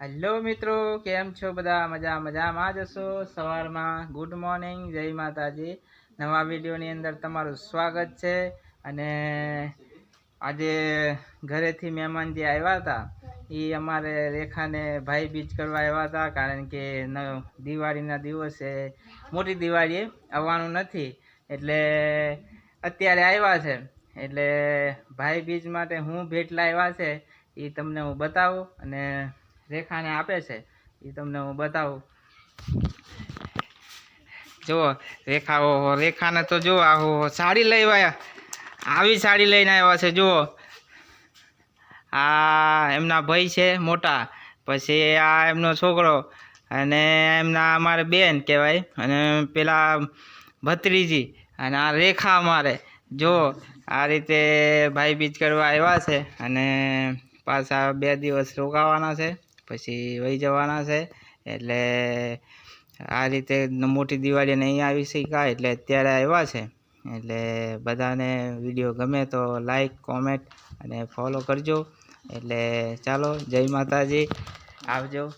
Hello મિત્રો. કેમ છો બધા? મજા, મજામાં જશો સવારમાં ગુડ મોર્નિંગ જય માતાજી. નવા વિડીયોની અંદર તમારું સ્વાગત છે. અને આજે ઘરેથી મહેમાન જે આવ્યા હતા, એ અમારે રેખાને ભાઈ બીજ કરવા આવ્યા હતા, કારણ કે દિવાળીના દિવસે મોટી દિવાળીએ આવવાનું નથી. એટલે અત્યારે આવ્યા છે. એટલે ભાઈ બીજ માટે હું ભેટ લાવ્યા છે, એ તમને હું બતાવું. અને રેખાને આપે છે એ તમને હું બતાવું. જુઓ, રેખા, ઓહો, રેખાને તો જુઓ આહો સાડી લઈ આવી સાડી લઈને આવ્યા છે, જુઓ. આ એમના ભાઈ છે, મોટા. પછી આ એમનો છોકરો અને એમના અમારે બેન કહેવાય. અને પેલા ભત્રીજી અને આ રેખા અમારે. જો આ રીતે ભાઈ બીજ કરવા આવ્યા છે અને પાછા બે દિવસ રોકાવાના છે. પછી વહી જવાના છે. એટલે આ રીતે મોટી દિવાળીને અહીં આવી શક્યા એટલે અત્યારે આવ્યા છે. એટલે બધાને વીડિયો ગમે તો લાઈક કોમેન્ટ અને ફોલો કરજો. એટલે ચાલો, જય માતાજી. આવજો.